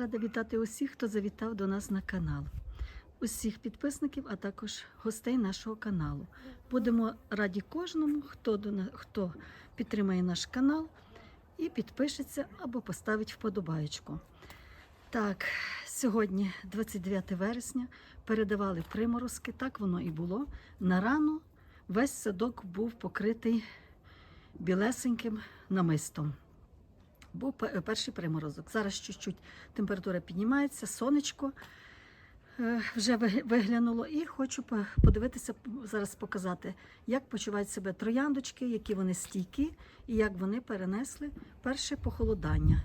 Рада вітати усіх, хто завітав до нас на канал, усіх підписників, а також гостей нашого каналу. Будемо раді кожному, хто, до хто підтримає наш канал і підпишеться або поставить вподобаєчку. Так, сьогодні, 29 вересня, передавали приморозки, так воно і було. На рану весь садок був покритий білесеньким намистом. Був перший приморозок. Зараз чуть-чуть температура піднімається, сонечко е, вже виглянуло. І хочу подивитися, зараз показати, як почувають себе трояндочки, які вони стійкі і як вони перенесли перше похолодання.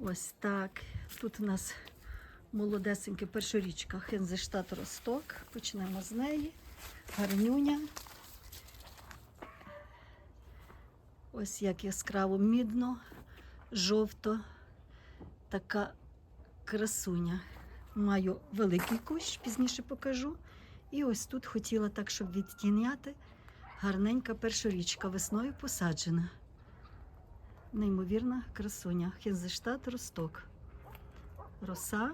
Ось так. Тут у нас молодесенька першорічка Хензештат Росток. Почнемо з неї. Гарнюня. Ось як яскраво мідно, жовто, така красуня. Маю великий кущ, пізніше покажу. І ось тут хотіла так, щоб відтіняти. Гарненька першорічка, весною посаджена. Неймовірна красуня. Хензештат росток. Роса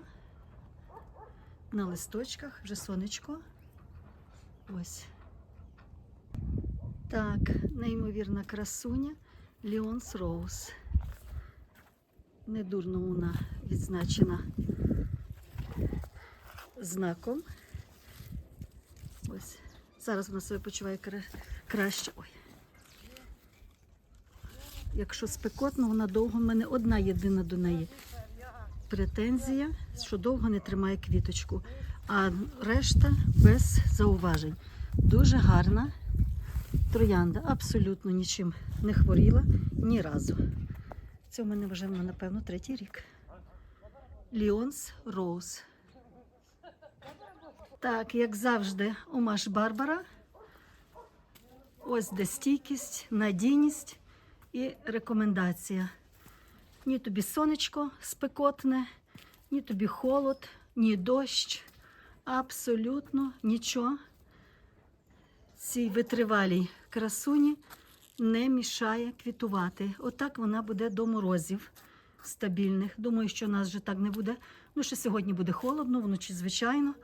на листочках, вже сонечко. Ось. Так, неймовірна красуня Ліонс Роуз. Недурно вона відзначена знаком. Ось. Зараз вона себе почуває кра- краще. Ой. Якщо спекотно, вона довго в мене одна єдина до неї претензія, що довго не тримає квіточку, а решта без зауважень. Дуже гарна троянда, абсолютно нічим не хворіла ні разу. Це в мене вже напевно третій рік. Ліонс Роуз. Так, як завжди, Омаш Барбара. Ось де стійкість, надійність і рекомендація. Ні тобі сонечко спекотне, ні тобі холод, ні дощ. Абсолютно нічого цій витривалій красуні не мішає квітувати. Отак вона буде до морозів стабільних. Думаю, що у нас вже так не буде. Ну, ще сьогодні буде холодно, вночі, звичайно.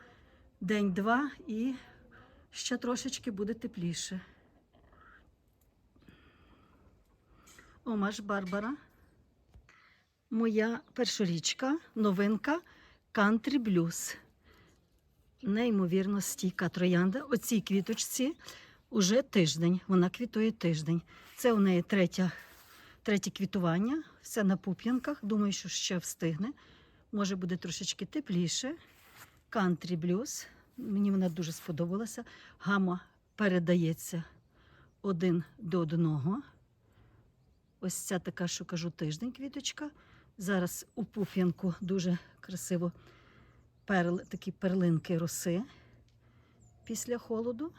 День-два і ще трошечки буде тепліше. Омаш Барбара. Моя першорічка, новинка Country Blues. Неймовірно стійка троянда. Оцій квіточці уже тиждень. Вона квітує тиждень. Це у неї третя, третє квітування. Все на пуп'янках. Думаю, що ще встигне. Може буде трошечки тепліше. Country Blues. Мені вона дуже сподобалася. Гама передається один до одного. Ось ця така, що кажу, тиждень квіточка. Зараз у пуп'янку дуже красиво перл, такі перлинки роси після холоду.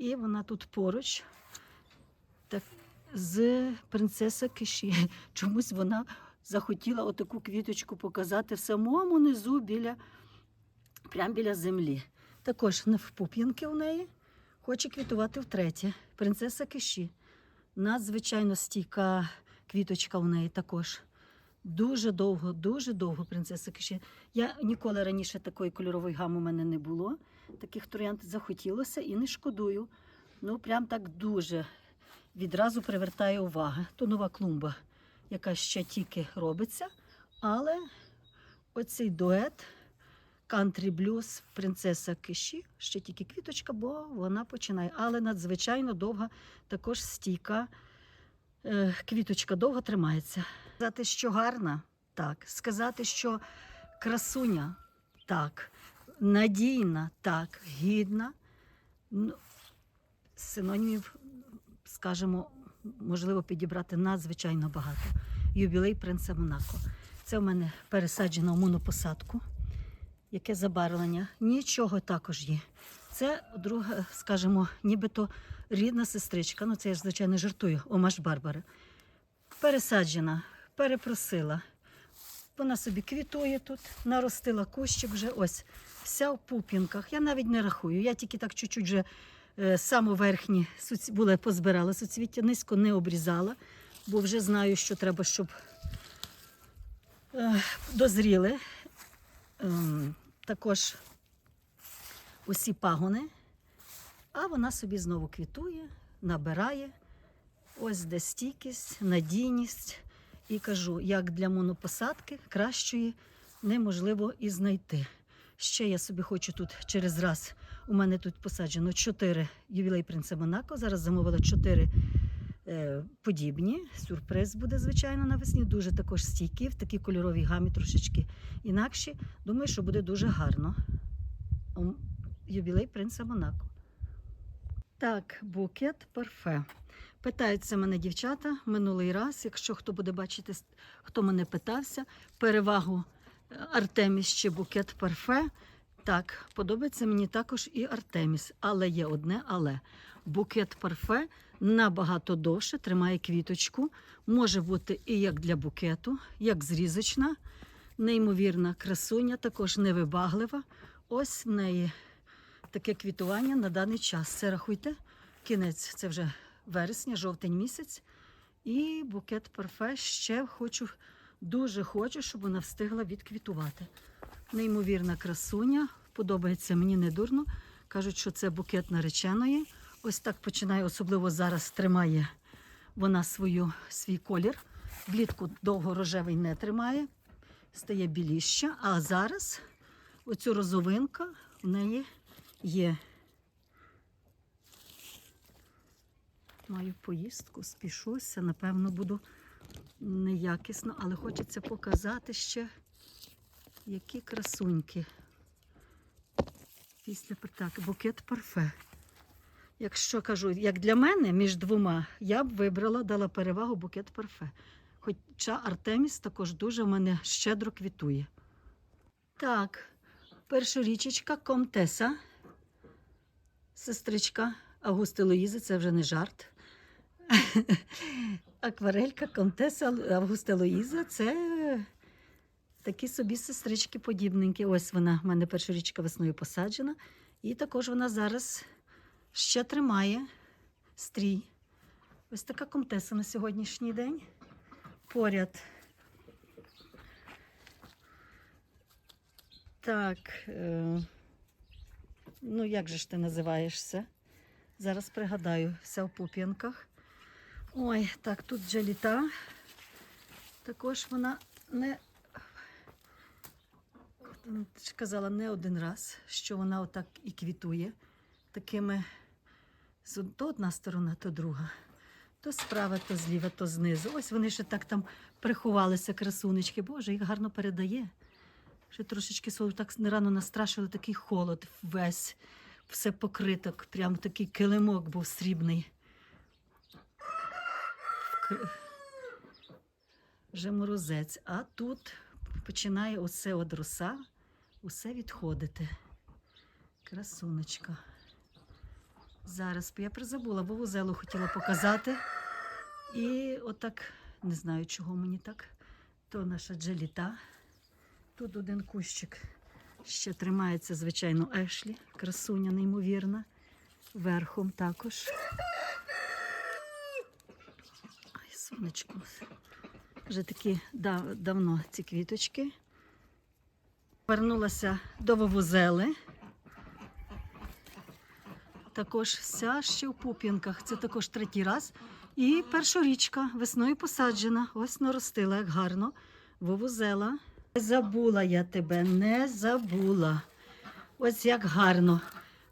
І вона тут поруч так, з принцеса Киші. Чомусь вона захотіла отаку квіточку показати в самому низу біля, прямо біля землі. Також не в неї. Хоче квітувати втретє. Принцеса Киші. Надзвичайно стійка квіточка у неї також. Дуже довго, дуже довго принцеса Киші. Я ніколи раніше такої кольорової гами у мене не було. Таких троянд захотілося і не шкодую. Ну, прям так дуже відразу привертає увагу. То нова клумба, яка ще тільки робиться. Але оцей дует Country Blues принцеса Киші, ще тільки квіточка, бо вона починає. Але надзвичайно довга також стійка. Е, Квіточка довго тримається. Сказати, що гарна, так. Сказати, що красуня, так. Надійна, так. Гідна. Ну, синонімів, скажімо, можливо, підібрати надзвичайно багато. Юбілей принца Монако. Це в мене пересаджено в монопосадку. Яке забарвлення? Нічого також є. Це друга, скажімо, нібито рідна сестричка. Ну, це я звичайно, жартую, Омаш Барбара. Пересаджена, перепросила. Вона собі квітує тут, наростила кущик вже ось вся в пуп'янках. Я навіть не рахую. Я тільки так чуть-чуть вже е, самоверхні суц... була позбирала суцвіття, низько не обрізала, бо вже знаю, що треба, щоб Е, Дозріли. Ем, Також усі пагони, а вона собі знову квітує, набирає. Ось де стійкість, надійність. І кажу, як для монопосадки кращої неможливо і знайти. Ще я собі хочу тут через раз. У мене тут посаджено 4 ювілей принца Монако. Зараз замовила 4 е, подібні. Сюрприз буде, звичайно, навесні. Дуже також стійкі, в такій кольоровій гамі трошечки інакші. Думаю, що буде дуже гарно. Ювілей принца Монако. Так, букет парфе. Питаються мене дівчата минулий раз, якщо хто буде бачити, хто мене питався, перевагу е, Артеміс чи букет парфе. Так, подобається мені також і Артеміс, але є одне але. Букет парфе набагато довше тримає квіточку. Може бути і як для букету, як зрізочна, неймовірна красуня, також невибаглива. Ось в неї таке квітування на даний час. Це рахуйте, кінець, це вже вересня, жовтень місяць. І букет парфе ще хочу, дуже хочу, щоб вона встигла відквітувати. Неймовірна красуня, подобається мені недурно. Кажуть, що це букет нареченої. Ось так починає, особливо зараз тримає вона свою, свій колір. Влітку довго рожевий не тримає, стає біліще. А зараз оцю розовинка в неї є. Маю поїздку, спішуся, напевно, буду неякісно, але хочеться показати ще, які красуньки. Після так, букет парфе. Якщо кажу, як для мене, між двома, я б вибрала, дала перевагу букет парфе. Хоча Артеміс також дуже в мене щедро квітує. Так, першорічечка Комтеса, сестричка Августи Луїзи, це вже не жарт. Акварелька Комтеса Августа Луїза це такі собі сестрички подібненькі. Ось вона, в мене першорічка весною посаджена. І також вона зараз ще тримає стрій. Ось така комтеса на сьогоднішній день. Поряд. Так. Е... Ну, як же ж ти називаєшся? Зараз пригадаю, вся в пуп'янках. Ой, так, тут джаліта. Також вона не казала не один раз, що вона отак і квітує. Такими то одна сторона, то друга. То справа, то зліва, то знизу. Ось вони ще так там приховалися, красунечки. Боже, їх гарно передає. Ще трошечки свого так рано настрашили такий холод весь, все покрито, прям такий килимок був срібний. Вже морозець. А тут починає оце от роса, усе відходити. Красунечка. Зараз я призабула, бо вузелу хотіла показати. І отак, не знаю, чого мені так. То наша джеліта. Тут один кущик ще тримається, звичайно, Ешлі. Красуня неймовірна. Верхом також. Ай, сонечко. Вже такі дав, давно ці квіточки. Вернулася до вовузели. Також вся ще в пуп'янках. Це також третій раз. І першорічка весною посаджена. Ось наростила, як гарно. Вовузела. Не забула я тебе, не забула. Ось як гарно.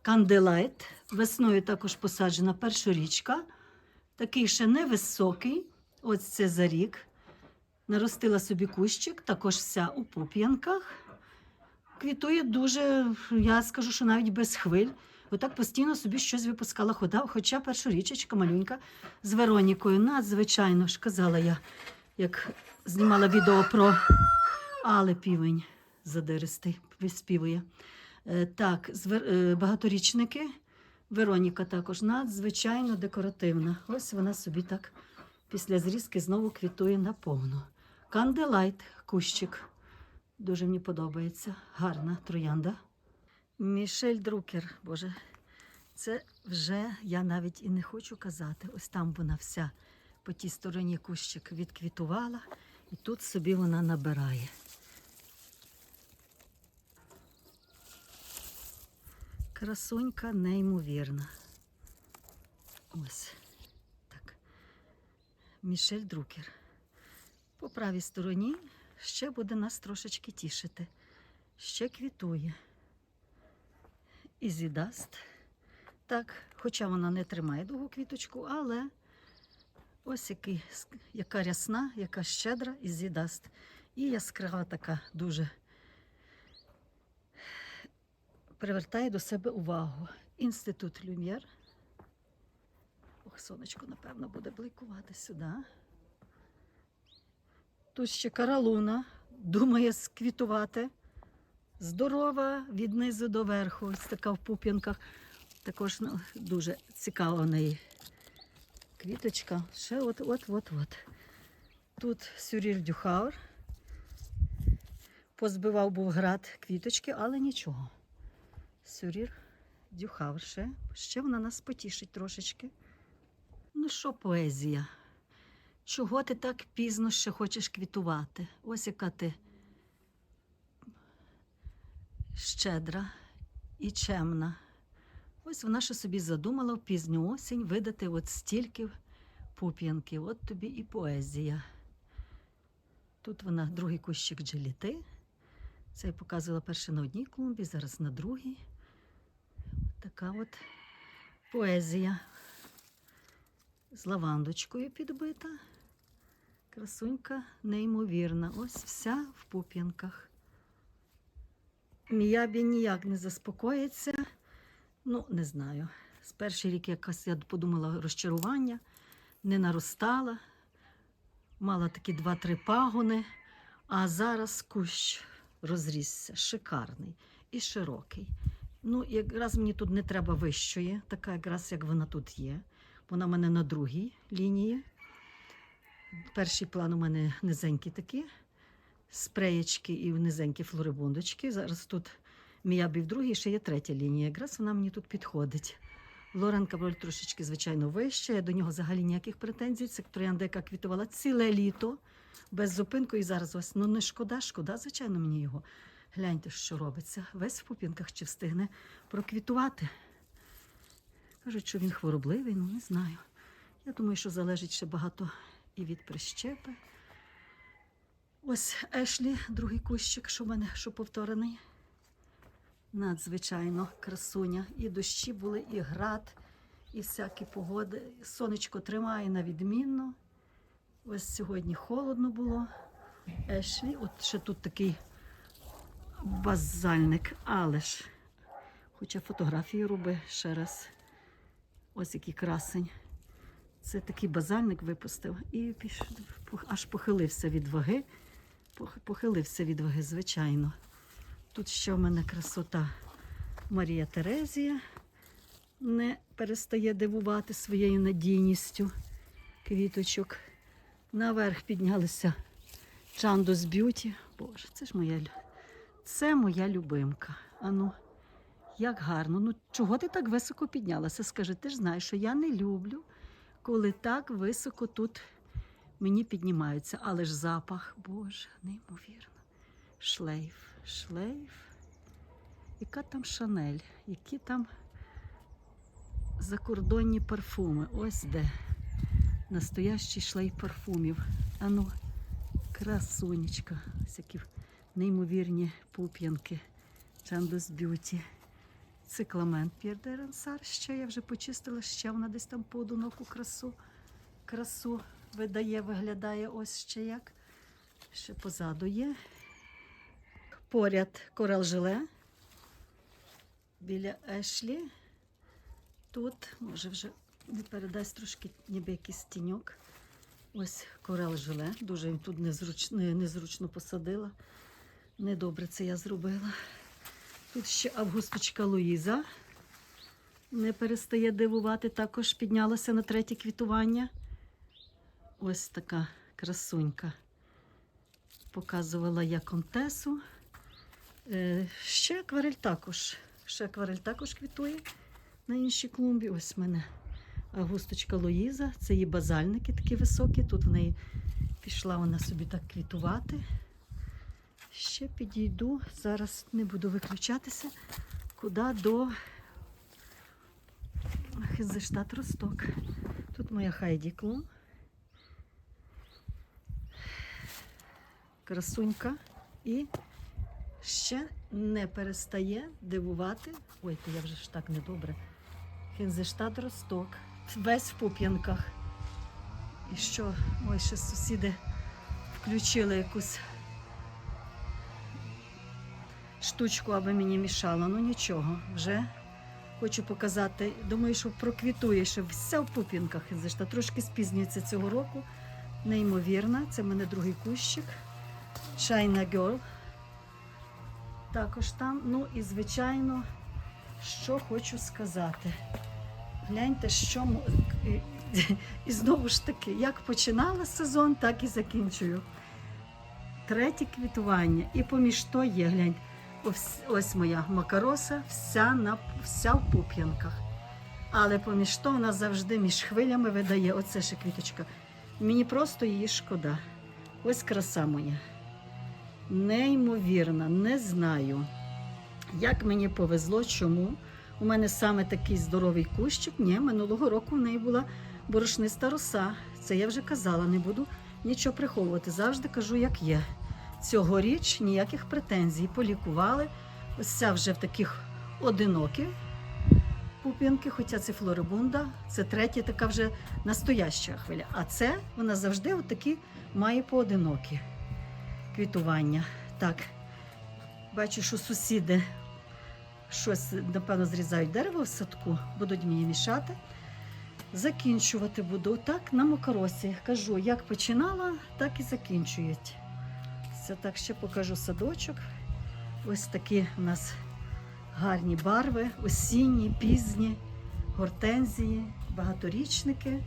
Канделайт. Весною також посаджена першорічка. Такий ще невисокий. Ось це за рік. Наростила собі кущик, також вся у пуп'янках. Квітує дуже, я скажу, що навіть без хвиль. Отак постійно собі щось випускала хода, хоча першорічечка малюнька з Веронікою. Надзвичайно ж казала я, як знімала відео про Але півень задиристий виспівує. Е, Так, е, багаторічники. Вероніка також надзвичайно декоративна. Ось вона собі так після зрізки знову квітує наповну. Канделайт, кущик. Дуже мені подобається. Гарна троянда. Мішель Друкер, Боже, це вже я навіть і не хочу казати. Ось там вона вся по тій стороні кущик відквітувала. І тут собі вона набирає. Красунька неймовірна. Ось так. Мішель Друкер. По правій стороні ще буде нас трошечки тішити. Ще квітує. Ізі даст. Так, хоча вона не тримає довгу квіточку, але ось який, яка рясна, яка щедра ізі даст. І яскрава така дуже привертає до себе увагу. Інститут Люм'єр. Ох, сонечко, напевно, буде бликувати сюди. Тут ще каралуна думає сквітувати. Здорова від низу до верху, ось така в пуп'янках. Також ну, дуже цікава в неї квіточка. Ще от, от, от, от. Тут сюріль дюхаур. Позбивав був град квіточки, але нічого. Сюрір дюхаур ще. Вона нас потішить трошечки. Ну що, поезія? Чого ти так пізно ще хочеш квітувати? Ось яка ти щедра і чемна. Ось вона ще собі задумала в пізню осінь видати от стільки пуп'янків. От тобі і поезія. Тут вона другий кущик джеліти. Це я показувала перше на одній клумбі, зараз на другій. Така от поезія. З лавандочкою підбита. Красунька неймовірна. Ось вся в пуп'янках. Міябі ніяк не заспокоїться. Ну, не знаю. З перший рік якось я подумала розчарування, не наростала. Мала такі два-три пагони, а зараз кущ розрісся, шикарний і широкий. Ну, якраз мені тут не треба вищої, така якраз як вона тут є. Вона в мене на другій лінії. Перший план у мене низенькі такі, спреєчки і низенькі флорибундочки. Зараз тут міябі в другій, ще є третя лінія. Якраз вона мені тут підходить. Лорен Каброль трошечки, звичайно, вище. Я до нього взагалі ніяких претензій. Це троянда, яка квітувала ціле літо без зупинку. І зараз ось ну не шкода, шкода, звичайно, мені його. Гляньте, що робиться. Весь в пупінках чи встигне проквітувати. Кажуть, що він хворобливий, ну не знаю. Я думаю, що залежить ще багато і від прищепи. Ось Ешлі, другий кущик, що в мене що повторений. Надзвичайно красуня. І дощі були, і град, і всякі погоди. Сонечко тримає на відмінно. Ось сьогодні холодно було. Ешлі, от ще тут такий базальник, але ж. Хоча фотографію роби ще раз. Ось який красень. Це такий базальник випустив і аж похилився від ваги. Похилився від ваги, звичайно. Тут ще в мене красота Марія Терезія не перестає дивувати своєю надійністю квіточок. Наверх піднялися Чандос Б'юті. Боже, це ж моя це моя любимка. Ану, як гарно. Ну чого ти так високо піднялася? Скажи, ти ж знаєш, що я не люблю, коли так високо тут мені піднімаються. Але ж запах, Боже, неймовірно. Шлейф, шлейф. Яка там шанель, які там закордонні парфуми. Ось де. Настоящий шлейф парфумів. Ану, красунечка. Ось які неймовірні пуп'янки. Чандос Б'юті. Цикламент П'єр. Ще я вже почистила, ще вона десь там подуноку красу. Красу видає, виглядає ось ще як. Ще позаду є. Поряд корал жиле. Біля Ешлі. Тут, може, вже не передасть трошки ніби якийсь тіньок. Ось корал жиле. Дуже тут незруч, не- незручно посадила. Недобре це я зробила. Тут ще Августочка Луїза. Не перестає дивувати. Також піднялася на третє квітування. Ось така красунька. Показувала я контесу. Е, ще акварель також. Ще акварель також квітує на іншій клумбі. Ось в мене Августочка Луїза. Це її базальники такі високі. Тут в неї Пішла вона собі так квітувати. Ще підійду, зараз не буду виключатися, куди до Хизештат Росток. Тут моя Хайді Клум. Красунька. І ще не перестає дивувати. Ой, то я вже ж так недобре. Хінзештат Росток. Весь в пуп'янках. І що? Ой, ще сусіди включили якусь штучку, аби мені мішало. Ну нічого, вже хочу показати. Думаю, що проквітує, що вся в пуп'янках Хінзештат. Трошки спізнюється цього року. Неймовірна. Це в мене другий кущик. China Girl. Також там. Ну і звичайно, що хочу сказати. Гляньте, що і- знову ж таки, як починала сезон, так і закінчую. Третє квітування. І поміж то є, глянь, ось, ось моя макароса, вся, на, вся в пуп'янках. Але поміж то вона завжди між хвилями видає оце ще квіточка. Мені просто її шкода. Ось краса моя. Неймовірна, не знаю. Як мені повезло, чому? У мене саме такий здоровий кущик. Ні, минулого року в неї була борошниста роса. Це я вже казала, не буду нічого приховувати. Завжди кажу, як є. Цьогоріч ніяких претензій. Полікували. Ось ця вже в таких одиноких пуп'янки, хоча це флорибунда, це третя така вже настояща хвиля. А це вона завжди отакі має поодинокі квітування. Так, бачу, що сусіди щось, напевно, зрізають дерево в садку, будуть мені мішати. Закінчувати буду так на мокросі. Кажу, як починала, так і закінчують. Це так ще покажу садочок. Ось такі у нас гарні барви, осінні, пізні, гортензії, багаторічники.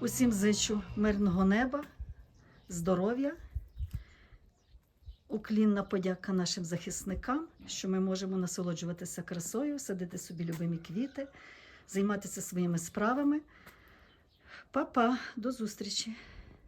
Усім зичу мирного неба, здоров'я. Уклінна подяка нашим захисникам, що ми можемо насолоджуватися красою, садити собі любимі квіти, займатися своїми справами. Па-па, до зустрічі!